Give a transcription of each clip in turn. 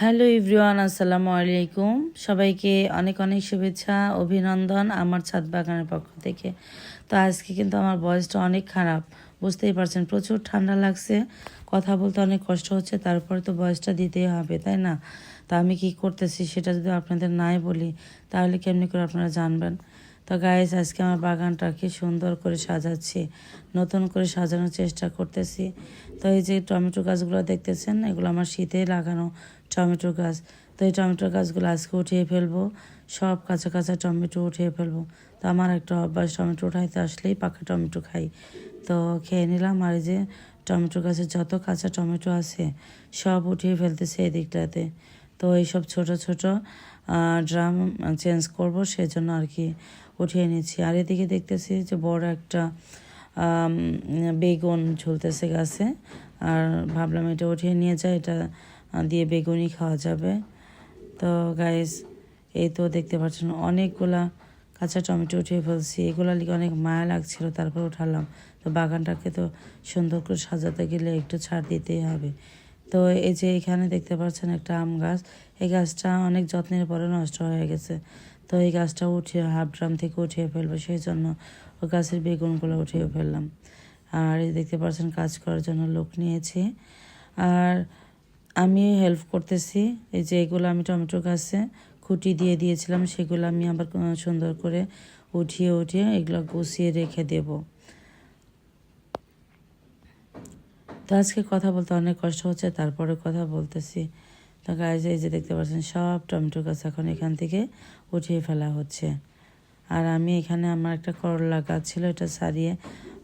Hello everyone আসসালামু আলাইকুম। সবাইকে অনেক অনেক শুভেচ্ছা, অভিনন্দন আমার ছাদ বাগানের পক্ষ থেকে। তো আজকে কিন্তু আমার বয়সটা অনেক খারাপ, বুঝতেই পারছেন, প্রচুর ঠান্ডা লাগছে, কথা বলতে অনেক কষ্ট হচ্ছে, তারপরে তো বয়সটা দিতেই হবে, তাই না? তা আমি কি করতেছি সেটা যদি আপনাদের নাই বলি, তাহলে কেমনি করে আপনারা জানবেন? তো গাইজ আজকে আমার বাগানটাকে সুন্দর করে সাজাচ্ছি, নতুন করে সাজানোর চেষ্টা করতেছি। তো এই যে টমেটো গাছগুলো দেখতেছেন, এগুলো আমার শীতে লাগানো টমেটো গাছ। তো এই টমেটো গাছগুলো আজকে উঠিয়ে ফেলব, সব কাঁচা কাঁচা টমেটো উঠিয়ে ফেলব। তো আমার একটা অভ্যাস, টমেটো উঠাইতে আসলেই পাকা টমেটো খাই। তো খেয়ে নিলাম, আর এই যে টমেটো গাছের যত কাঁচা টমেটো আছে, সব উঠিয়ে ফেলতেছে এই দিকটাতে। তো এইসব ছোট ছোট ড্রাম চেঞ্জ করব, সেজন্য আর কি উঠিয়ে নিচ্ছি। আর এদিকে দেখতেছি যে বড় একটা বেগুন ঝুলতেছে গাছে। আর ভাবলাম এটা উঠিয়ে নিয়ে যায় এটা দিয়ে বেগুনই খাওয়া যাবে। তো গাইস এই তো দেখতে পাচ্ছেন অনেকগুলা কাঁচা টমেটো উঠিয়ে ফেলছি। এগুলো লিগে অনেক মায়া লাগছিল, তারপর উঠালাম। তো বাগানটাকে তো সুন্দর করে সাজাতে গেলে একটু ছাড় দিতেই হবে। তো এই যে এখানে দেখতে পাচ্ছেন একটা আম গাছ। এই গাছটা অনেক যত্নের পরে নষ্ট হয়ে গেছে। তো এই গাছটা উঠিয়ে হাফ ড্রাম থেকে উঠিয়ে ফেলব, সেই জন্য ওই গাছের বেগুনগুলো উঠিয়ে ফেললাম। আর এই দেখতে পাচ্ছেন কাজ করার জন্য লোক নিয়েছি। আর আমি হেল্প করতেছি, এই যে এগুলো আমি টমেটো গাছে খুঁটি দিয়ে দিয়েছিলাম, সেগুলো আমি আবার সুন্দর করে উঠিয়ে উঠিয়ে এগুলো গুছিয়ে রেখে দেব। তো আজকে কথা বলতে অনেক কষ্ট হচ্ছে, তারপরে কথা বলতেছি। তো গাছ এই যে দেখতে পাচ্ছেন, সব টমেটো গাছ এখন এখান থেকে উঠিয়ে ফেলা হচ্ছে। আর আমি এখানে আমার একটা করলা গাছ ছিল, এটা সারিয়ে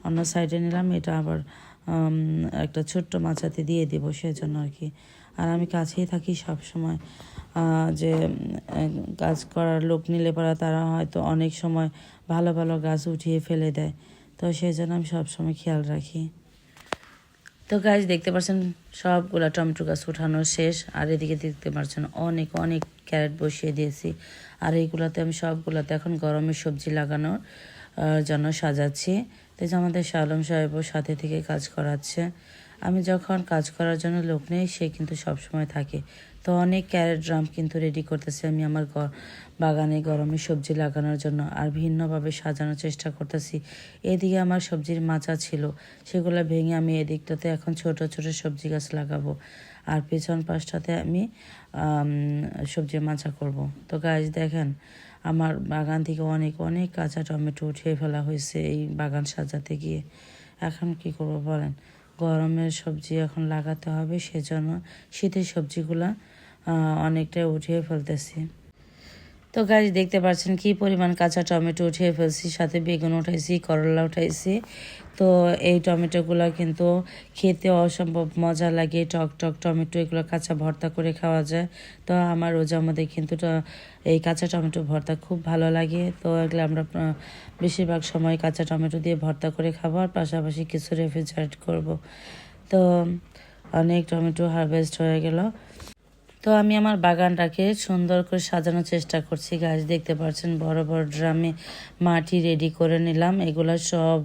অন্য সাইডে নিলাম, এটা আবার একটা ছোট্ট মাচাতে দিয়ে দেবো সেজন্য আর কি। আর আমি কাছেই থাকি সব সময় যে কাজ করার লোক নিলে পারা তারা হয়তো অনেক সময় ভালো ভালো গাছ উঠিয়ে ফেলে দেয়। তো সেই জন্য আমি সবসময় খেয়াল রাখি। তো গাছ দেখতে পাচ্ছেন সবগুলো টমেটো গাছ উঠানো শেষ, আর এদিকে দেখতে পাচ্ছেন অনেক অনেক ক্যারেট বসিয়ে দিয়েছি। আর এইগুলাতে আমি সবগুলাতে এখন গরমের সবজি লাগানোর জন্য সাজাচ্ছি। তো আমাদের শালম সাহেবও সাথে থেকে কাজ করাচ্ছে। আমি যখন কাজ করার জন্য লোক নেই সে কিন্তু সব সময় থাকে। তো অনেক ক্যারেট ড্রাম কিন্তু রেডি করতেছি আমি আমার বাগানে গরমে সবজি লাগানোর জন্য আর ভিন্নভাবে সাজানোর চেষ্টা করতেছি। এদিকে আমার সবজির মাচা ছিল সেগুলো ভেঙে আমি এদিকটাতে এখন ছোট ছোট সবজি গাছ লাগাবো। আর পেছন পাশটাতে আমি আম, সবজির মাচা করব। তো গাছ দেখেন আমার বাগান থেকে অনেক অনেক কাঁচা টমেটো উঠিয়ে ফেলা হয়েছে এই বাগান সাজাতে গিয়ে। এখন কি করব বলেন? গরমের সবজি এখন লাগাতে হবে সেজন্য শীতের সবজিগুলা অনেকটাই উঠিয়ে ফেলতেছি। তো গাছ দেখতে পাচ্ছেন কি পরিমাণ কাঁচা টমেটো উঠিয়ে ফেলছি, সাথে বেগুন উঠাইছি, করলা উঠাইছি। তো এই টমেটোগুলো কিন্তু খেতে অসম্ভব মজা লাগে, টক টক টমেটো, এগুলো কাঁচা ভর্তা করে খাওয়া যায়। তো আমার রোজার মধ্যে কিন্তু এই কাঁচা টমেটো ভর্তা খুব ভালো লাগে। তো এগুলো আমরা বেশিরভাগ সময় কাঁচা টমেটো দিয়ে ভর্তা করে খাব আর পাশাপাশি কিছু রেফ্রিজারেট করব। তো অনেক টমেটো হারভেস্ট হয়ে গেল। তো আমি আমার বাগানটাকে সুন্দর করে সাজানোর চেষ্টা করছি। গাছ দেখতে পাচ্ছেন, বড় বড় ড্রামে মাটি রেডি করে নিলাম। এগুলো সব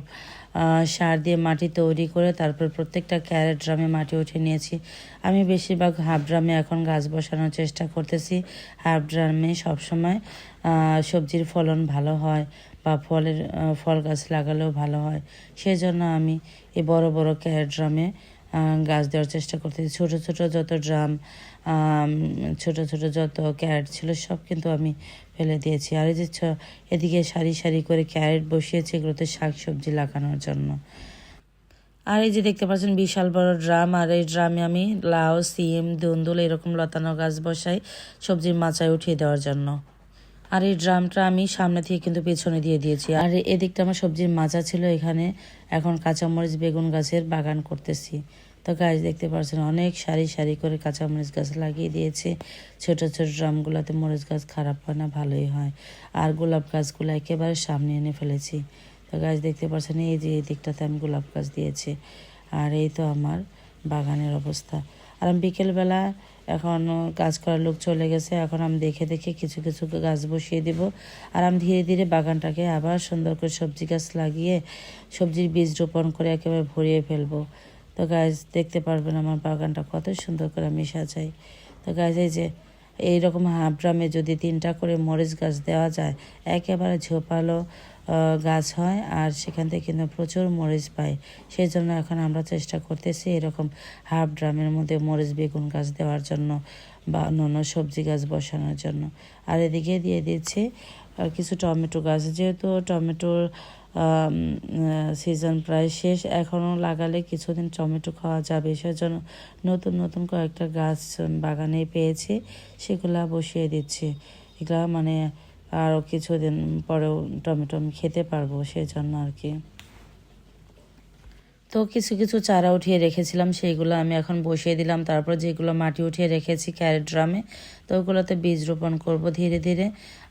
সার দিয়ে মাটি তৈরি করে তারপর প্রত্যেকটা ক্যারেট ড্রামে মাটি উঠে নিয়েছি। আমি বেশিরভাগ হাফ ড্রামে এখন গাছ বসানোর চেষ্টা করতেছি। হাফ ড্রামে সবসময় সবজির ফলন ভালো হয় বা ফলের ফল গাছ লাগালেও ভালো হয়। সেই জন্য আমি এই বড় বড় ক্যারেট ড্রামে গাছ দেওয়ার চেষ্টা করতেছি। ছোট ছোট যত ড্রাম ছোট ছোট যত ক্যারেট ছিল সব কিন্তু আমি ফেলে দিয়েছি। আর এই যে এদিকে সারি সারি করে ক্যারেট বসিয়েছি এগুলোতে শাক সবজি লাগানোর জন্য। আর এই যে দেখতে পাচ্ছেন বিশাল বড় ড্রাম, আর এই ড্রামে আমি লাউ, সিম, দুন্দুল এরকম লতানো গাছ বসাই সবজির মাচায় উঠিয়ে দেওয়ার জন্য। আর এই ড্রামটা আমি সামনে থেকে কিন্তু পেছনে দিয়ে দিয়েছি। আর এদিকটা আমার সবজির মাচা ছিল এখানে। এখন কাঁচামরিচ বেগুন গাছের বাগান করতেছি। তো গাছ দেখতে পাচ্ছেন অনেক সারি সারি করে কাঁচা মরিচ গাছ লাগিয়ে দিয়েছে। ছোট ছোট ড্রামগুলোতে মরিচ গাছ খারাপ হয় না, ভালোই হয়। আর গোলাপ গাছগুলো একেবারে সামনে এনে ফেলেছি। তো গাছ দেখতে পাচ্ছেন এই যে এই দিকটাতে আমি গোলাপ গাছ দিয়েছি। আর এই তো আমার বাগানের অবস্থা। আর আমি বিকেলবেলা এখন কাজ করার লোক চলে গেছে, এখন আমি দেখে দেখে কিছু কিছু গাছ বসিয়ে দিব। আর আমি ধীরে ধীরে বাগানটাকে আবার সুন্দর করে সবজি গাছ লাগিয়ে সবজির বীজ রোপণ করে একেবারে ভরিয়ে ফেলব। তো গাছ দেখতে পারবেন আমার বাগানটা কত সুন্দর করে আমি সাজাই। তো গাছ এই যে এইরকম হাফ ড্রামে যদি তিনটা করে মরিচ গাছ দেওয়া যায়, একেবারে ঝোপালো। গাছ হয় আর সেখান থেকে কিন্তু প্রচুর মরিচ পাই সেই জন্য এখন আমরা চেষ্টা করতেছি এরকম হাফ ড্রামের মধ্যে মরিচ, বেগুন গাছ দেওয়ার জন্য বা অন্যান্য সবজি গাছ বসানোর জন্য। আর এদিকে দিয়ে দিচ্ছি কিছু টমেটো গাছ। যেহেতু টমেটোর সিজন প্রায় শেষ, এখনও লাগালে কিছুদিন টমেটো খাওয়া যাবে। সেজন্য নতুন নতুন কয়েকটা গাছ বাগানে পেয়েছি, সেগুলা বসিয়ে দিচ্ছি। এগুলা মানে আরও কিছুদিন পরেও টমেটো আমি খেতে পারব সেই জন্য আর কি। তো কিছু কিছু চারা উঠিয়ে রেখেছিলাম, সেইগুলো আমি এখন বসিয়ে দিলাম। তারপর যেগুলো মাটি উঠিয়ে রেখেছি ক্যারেট ড্রামে, তো ওগুলোতে বীজ রোপণ করব ধীরে ধীরে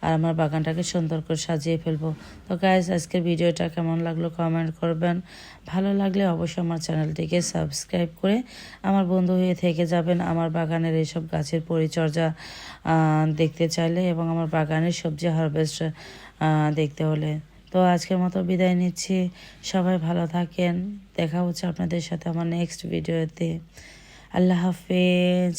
আর আমার বাগানটাকে সুন্দর করে সাজিয়ে ফেলব। তো গাইজ আজকের ভিডিওটা কেমন লাগল কমেন্ট করবেন। ভালো লাগলে অবশ্যই আমার চ্যানেলটিকে সাবস্ক্রাইব করে আমার বন্ধু হয়ে থেকে যাবেন। আমার বাগানের এইসব গাছের পরিচর্যা দেখতে চাইলে এবং আমার বাগানের সবজি হারভেস্ট দেখতে হলে। তো আজকের মতো বিদায় নিচ্ছি। সবাই ভালো থাকেন। দেখা হচ্ছে আপনাদের সাথে আমার নেক্সট ভিডিওতে আল্লাহ হাফেজ।